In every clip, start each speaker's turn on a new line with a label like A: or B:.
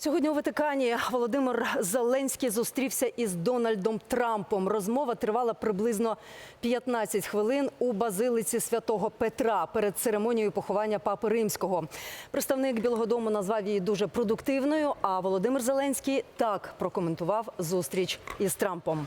A: Сьогодні у Ватикані Володимир Зеленський зустрівся із Дональдом Трампом. Розмова тривала приблизно 15 хвилин у базилиці святого Петра перед церемонією поховання папи римського. Представник Білого Дому назвав її дуже продуктивною. А Володимир Зеленський так прокоментував зустріч із Трампом.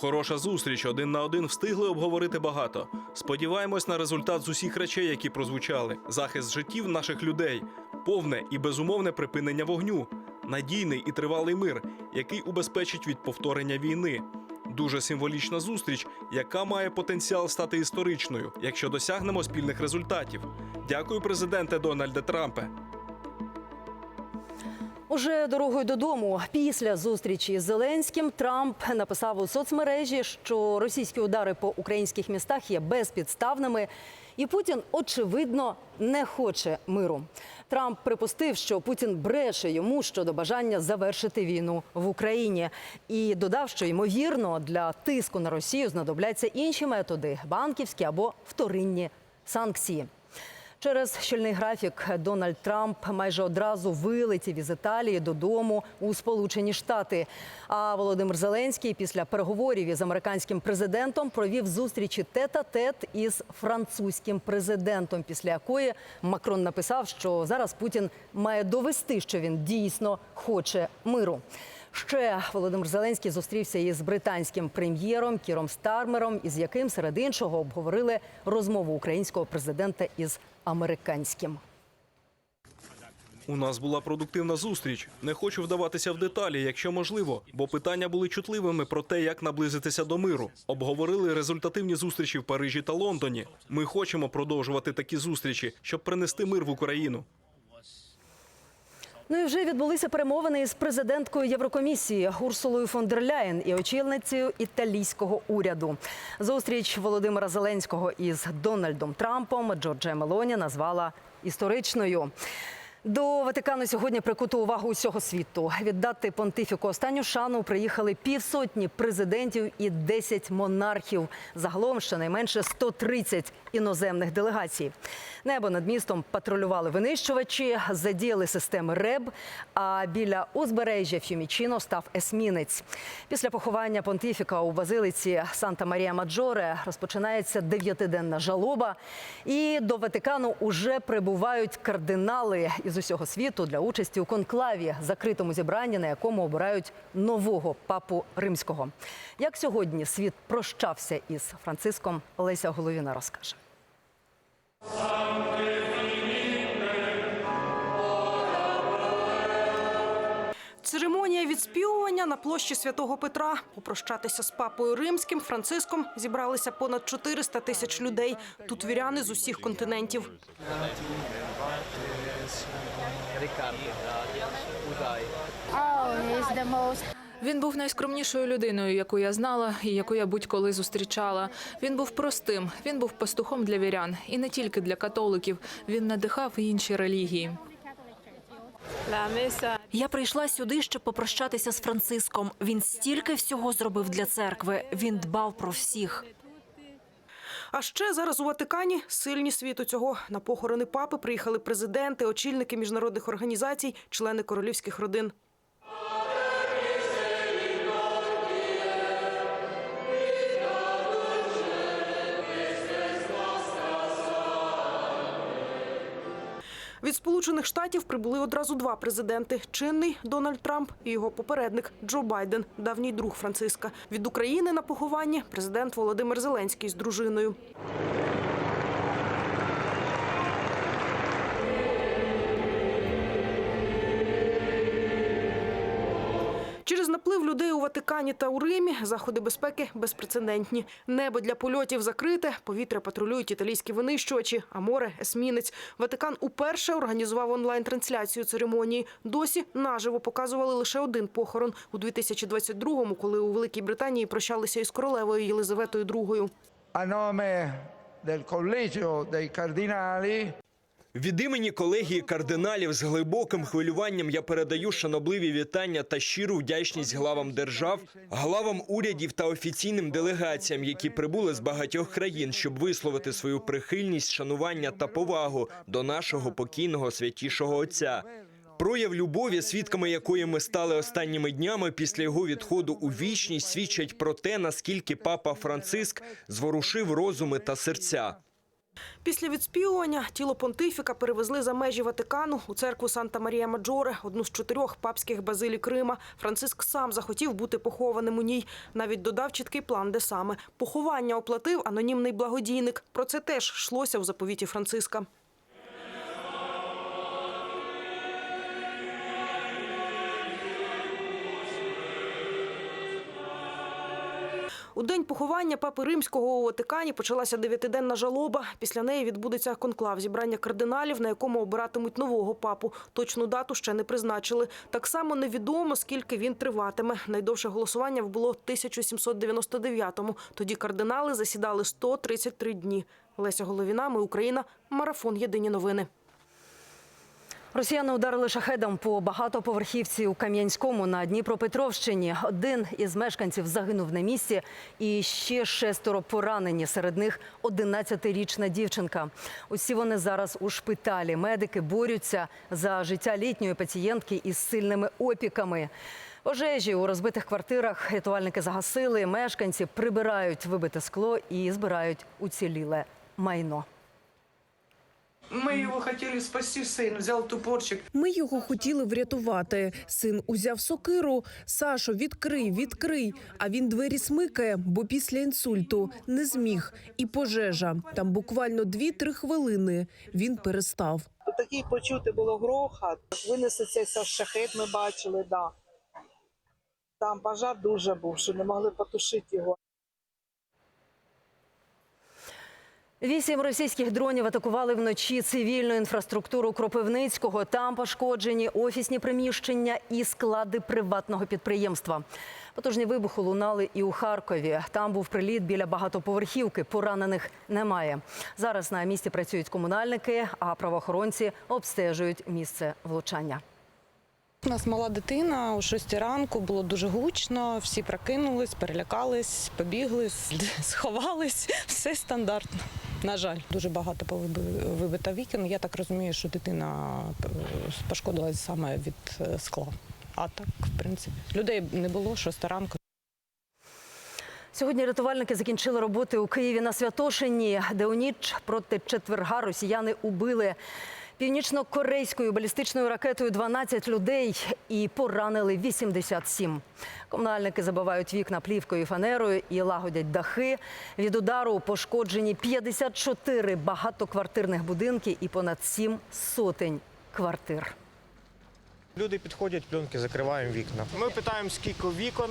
B: Хороша зустріч один на один встигли обговорити багато. Сподіваємось на результат з усіх речей, які прозвучали: захист життів наших людей, повне і безумовне припинення вогню, надійний і тривалий мир, який убезпечить від повторення війни. Дуже символічна зустріч, яка має потенціал стати історичною, якщо досягнемо спільних результатів. Дякую, президенте Дональде Трампе.
A: Уже дорогою додому, після зустрічі з Зеленським, Трамп написав у соцмережі, що російські удари по українських містах є безпідставними, і Путін очевидно не хоче миру. Трамп припустив, що Путін бреше йому щодо бажання завершити війну в Україні, і додав, що ймовірно для тиску на Росію знадобляться інші методи банківські або вторинні санкції. Через щільний графік Дональд Трамп майже одразу вилетів із Італії додому у Сполучені Штати. А Володимир Зеленський після переговорів із американським президентом провів зустрічі тет-а-тет із французьким президентом, після якої Макрон написав, що зараз Путін має довести, що він дійсно хоче миру. Ще Володимир Зеленський зустрівся із британським прем'єром Кіром Стармером, із яким серед іншого обговорили розмову українського президента із американським.
B: У нас була продуктивна зустріч. Не хочу вдаватися в деталі, якщо можливо, бо питання були чутливими про те, як наблизитися до миру. Обговорили результативні зустрічі в Парижі та Лондоні. Ми хочемо продовжувати такі зустрічі, щоб принести мир в Україну.
A: Ну і вже відбулися перемовини із президенткою Єврокомісії Урсулою фон дер Ляєн і очільницею італійського уряду. Зустріч Володимира Зеленського із Дональдом Трампом Джорджа Мелоні назвала історичною. До Ватикану сьогодні прикуту увагу усього світу. Віддати понтифіку останню шану приїхали півсотні президентів і 10 монархів. Загалом щонайменше 130 іноземних делегацій. Небо над містом патрулювали винищувачі, задіяли системи РЕБ. А біля узбережжя Фюмічіно став есмінець. Після поховання понтифіка у базилиці Санта Марія Маджоре розпочинається дев'ятиденна жалоба. І до Ватикану уже прибувають кардинали із усього світу для участі у конклаві, закритому зібранні, на якому обирають нового папу римського. Як сьогодні світ прощався із Франциском, Леся Головіна розкаже.
C: Церемонія відспівування на площі Святого Петра. Попрощатися з папою римським Франциском зібралися понад 400 тисяч людей. Тут віряни з усіх континентів.
D: Oh, he's the most
E: Він був найскромнішою людиною, яку я знала і яку я будь-коли зустрічала. Він був простим, він був пастухом для вірян, і не тільки для католиків. Він надихав і інші релігії.
F: Я прийшла сюди, щоб попрощатися з Франциском. Він стільки всього зробив для церкви. Він дбав про всіх.
C: А ще зараз у Ватикані сильні світу цього на похорони папи приїхали президенти, очільники міжнародних організацій, члени королівських родин. Від Сполучених Штатів прибули одразу два президенти: чинний Дональд Трамп і його попередник Джо Байден, давній друг Франциска. Від України на похованні президент Володимир Зеленський з дружиною. Наплив людей у Ватикані та у Римі заходи безпеки безпрецедентні. Небо для польотів закрите, повітря патрулюють італійські винищувачі, а море есмінець. Ватикан уперше організував онлайн-трансляцію церемонії. Досі наживо показували лише один похорон у 2022-му, коли у Великій Британії прощалися із королевою Єлизаветою II.
G: A nome del Collegio dei Cardinali Від імені колегії кардиналів з глибоким хвилюванням я передаю шанобливі вітання та щиру вдячність главам держав, главам урядів та офіційним делегаціям, які прибули з багатьох країн, щоб висловити свою прихильність, шанування та повагу до нашого покійного святішого отця. Прояв любові, свідками якої ми стали останніми днями після його відходу у вічність, свідчать про те, наскільки папа Франциск зворушив розуми та серця.
C: Після відспівування тіло понтифіка перевезли за межі Ватикану у церкву Санта Марія Маджоре, одну з чотирьох папських базилік Рима. Франциск сам захотів бути похованим у ній. Навіть додав чіткий план, де саме поховання оплатив анонімний благодійник. Про це теж йшлося у заповіті Франциска. У день поховання папи римського у Ватикані почалася дев'ятиденна жалоба. Після неї відбудеться конклав зібрання кардиналів, на якому обиратимуть нового папу. Точну дату ще не призначили. Так само невідомо, скільки він триватиме. Найдовше голосування було 1799-му. Тоді кардинали засідали 133 дні. Леся Головіна, ми Україна, марафон. Єдині новини.
A: Росіяни ударили шахедом по багатоповерхівці у Кам'янському на Дніпропетровщині. Один із мешканців загинув на місці, і ще шестеро поранені. Серед них 11-річна дівчинка. Усі вони зараз у шпиталі. Медики борються за життя літньої пацієнтки із сильними опіками. Пожежі у розбитих квартирах рятувальники загасили. Мешканці прибирають вибите скло і збирають уціліле майно.
H: Мы его хотели спасти, сын взял тупорчик.
I: Ми його хотіли врятувати. Син узяв сокиру. Сашо, відкрий, відкрий. А він двері смикає, бо після інсульту не зміг. І пожежа. Там буквально 2-3 хвилини. Він перестав.
H: Такий почути було грохот. Винесли цей шахет, ми бачили, да. Там пожар дуже був, що не могли потушити його.
A: Вісім російських дронів атакували вночі цивільну інфраструктуру Кропивницького. Там пошкоджені офісні приміщення і склади приватного підприємства. Потужні вибухи лунали і у Харкові. Там був приліт біля багатоповерхівки. Поранених немає. Зараз на місці працюють комунальники, а правоохоронці обстежують місце влучання.
J: У нас мала дитина о 6 ранку, було дуже гучно, всі прокинулись, перелякались, побігли, сховались. Все стандартно. На жаль, дуже багато вибито вікон. Я так розумію, що дитина е, пошкодилась саме від е, скла. А так, в принципі, людей не було 6 ранку.
A: Сьогодні рятувальники закінчили роботи у Києві на Святошині, де у ніч проти четверга росіяни убили північно-корейською балістичною ракетою 12 людей і поранили 87. Комунальники забивають вікна плівкою і фанерою і лагодять дахи. Від удару пошкоджені 54 багатоквартирних будинки і понад 7 сотень квартир.
K: Люди підходять, пленки закриваємо вікна. Ми питаємо, скільки вікон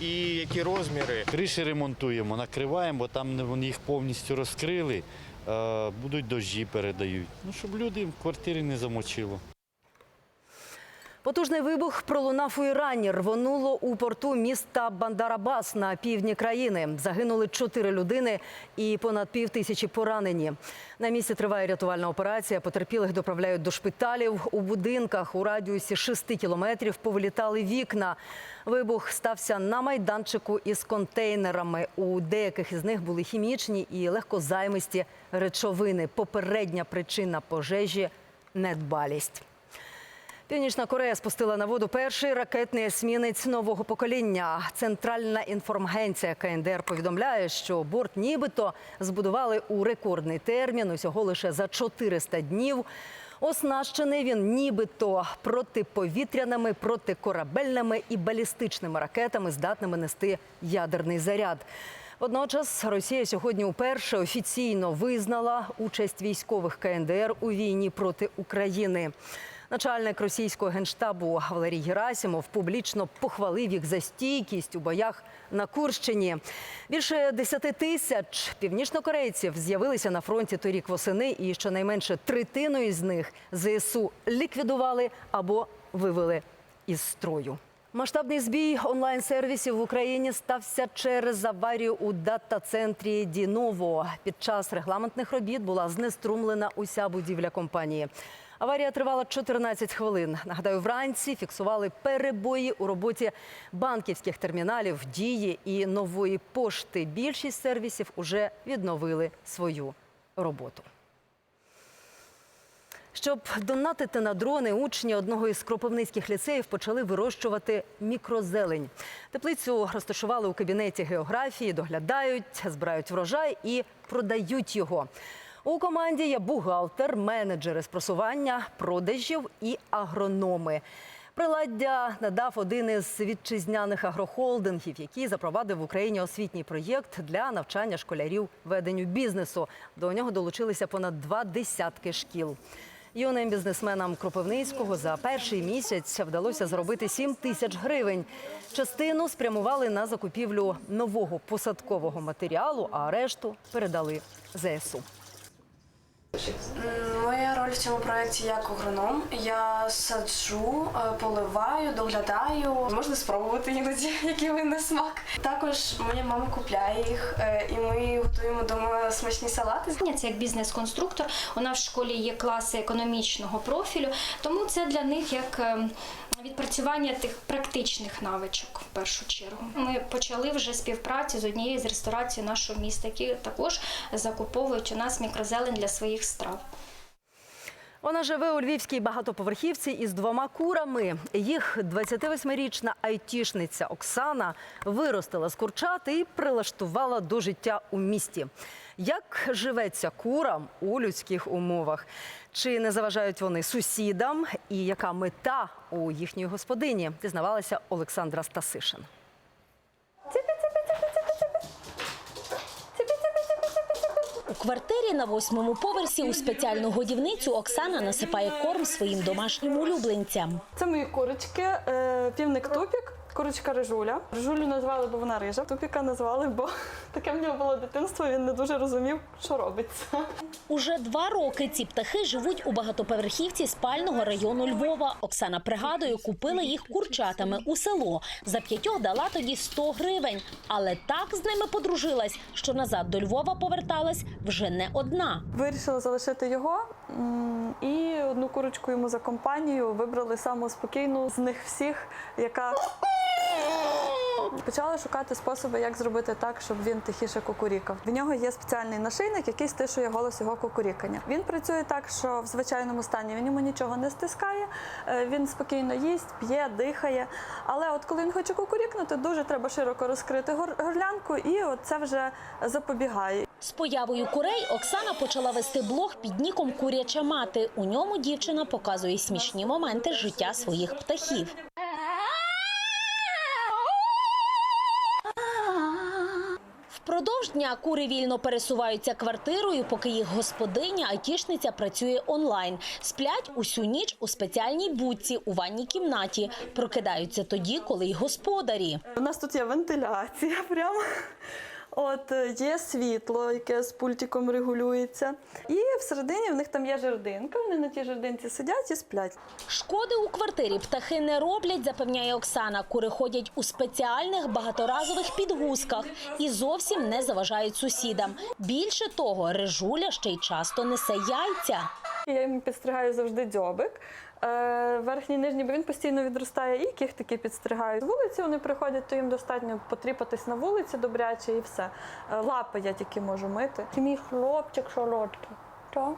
K: і які розміри.
L: Криші ремонтуємо, накриваємо, бо там вони їх повністю розкрили, будуть дощі передають. Ну, щоб люди в квартирі не замочило.
A: Потужний вибух пролунав у Ірані. Рвонуло у порту міста Бандарабас на півдні країни. Загинули чотири людини і понад пів тисячі поранені. На місці триває рятувальна операція. Потерпілих доправляють до шпиталів. У будинках у радіусі шести кілометрів повилітали вікна. Вибух стався на майданчику із контейнерами. У деяких із них були хімічні і легкозаймисті речовини. Попередня причина пожежі недбалість. Північна Корея спустила на воду перший ракетний есмінець нового покоління. Центральна інформагенція КНДР повідомляє, що борт нібито збудували у рекордний термін, усього лише за 400 днів. Оснащений він нібито протиповітряними, протикорабельними і балістичними ракетами, здатними нести ядерний заряд. Водночас Росія сьогодні уперше офіційно визнала участь військових КНДР у війні проти України. Начальник російського генштабу Валерій Герасимов публічно похвалив їх за стійкість у боях на Курщині. Більше 10 тисяч північнокорейців з'явилися на фронті торік восени, і щонайменше третину із них ЗСУ ліквідували або вивели із строю. Масштабний збій онлайн-сервісів в Україні стався через аварію у дата-центрі Діново. Під час регламентних робіт була знеструмлена уся будівля компанії. Аварія тривала 14 хвилин. Нагадаю, вранці фіксували перебої у роботі банківських терміналів, дії і нової пошти. Більшість сервісів уже відновили свою роботу. Щоб донатити на дрони, учні одного із кропивницьких ліцеїв почали вирощувати мікрозелень. Теплицю розташували у кабінеті географії, доглядають, збирають врожай і продають його. У команді є бухгалтер, менеджери з просування, продажів і агрономи. Приладдя надав один із вітчизняних агрохолдингів, який запровадив в Україні освітній проєкт для навчання школярів веденню бізнесу. До нього долучилися понад два десятки шкіл. Юним бізнесменам Кропивницького за перший місяць вдалося заробити 7 тисяч гривень. Частину спрямували на закупівлю нового посадкового матеріалу, а решту передали ЗСУ.
M: Моя роль в цьому проєкті як агроном. Я саджу, е, поливаю, доглядаю. Можна спробувати іноді, який він на смак. Також моя мама купляє їх, е, і ми готуємо вдома смачні салати.
N: Це як бізнес-конструктор. У нас в школі є класи економічного профілю, тому це для них як ем, відпрацювання тих практичних навичок в першу чергу. Ми почали вже співпрацю з однією з ресторацій нашого міста, які також закуповують у нас мікрозелень для своїх страв.
A: Вона живе у львівській багатоповерхівці із двома курами. Їх 28-річна айтішниця Оксана виростила з курчат і прилаштувала до життя у місті. Як живеться курам у людських умовах? Чи не заважають вони сусідам? І яка мета у їхньої господині? Дізнавалася Олександра Стасишин.
O: Квартирі на восьмому поверсі у спеціальну годівницю Оксана насипає корм своїм домашнім улюбленцям.
M: Це мої курочки, е, півник тупік. Курочка рижуля. Рижулю назвали, бо вона рижа. Тупіка назвали, бо таке в нього було дитинство. Він не дуже розумів, що робиться.
O: Уже два роки ці птахи живуть у багатоповерхівці спального району Львова. Оксана пригадує, купила їх курчатами у село. За п'ятьох дала тоді 100 гривень. Але так з ними подружилась, що назад до Львова поверталась вже не одна.
M: Вирішила залишити його і одну курочку йому за компанію вибрали саму спокійну з них всіх, яка почали шукати способи, як зробити так, щоб він тихіше кукурікав. В нього є спеціальний нашийник, який стишує голос його кукурікання. Він працює так, що в звичайному стані він йому нічого не стискає. е, Він спокійно їсть, п'є, дихає. Але от коли він хоче кукурікнути, дуже треба широко розкрити гор- горлянку, і от це вже запобігає.
O: З появою курей Оксана почала вести блог під ніком Куряча мати. У ньому дівчина показує смішні моменти життя своїх птахів. Впродовж дня кури вільно пересуваються квартирою, поки їх господиня, айтішниця працює онлайн. Сплять усю ніч у спеціальній будці у ванній кімнаті. Прокидаються тоді, коли й господарі.
M: У нас тут є вентиляція прямо. От е, є світло, яке з пультиком регулюється. І всередині в них там є жердинка. Вони на тій жердинці сидять і сплять.
O: Шкоди у квартирі птахи не роблять, запевняє Оксана. Кури ходять у спеціальних багаторазових підгузках і зовсім не заважають сусідам. Більше того, режуля ще й часто несе яйця.
M: Я йому підстригаю завжди дзьобик. Е, Верхній нижній, бо він постійно відростає, і кіхтики підстригають. З вулиці вони приходять, то їм достатньо потріпатись на вулиці добряче і все. Е, Лапи я тільки можу мити. Мій хлопчик солодкий. Так?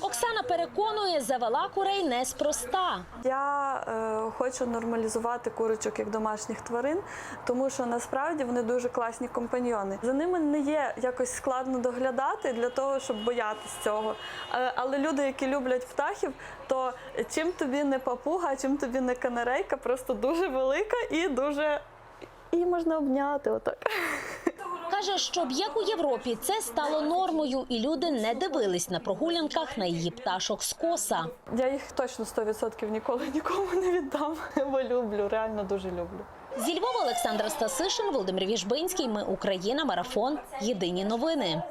O: Оксана переконує, завела курей неспроста.
M: Я е, хочу нормалізувати курочок як домашніх тварин, тому що насправді вони дуже класні компаньйони. За ними не є якось складно доглядати для того, щоб боятись цього. Е, але люди, які люблять птахів, то чим тобі не папуга, чим тобі не канарейка, просто дуже велика і дуже і можна обняти отак.
O: Каже, щоб як у Європі це стало нормою, і люди не дивились на прогулянках на її пташок з коса.
M: Я їх точно 100% ніколи нікому не віддам, бо люблю, реально дуже люблю.
O: Зі Львова Олександра Стасишин, Володимир Віжбинський. Ми Україна. Марафон. Єдині новини.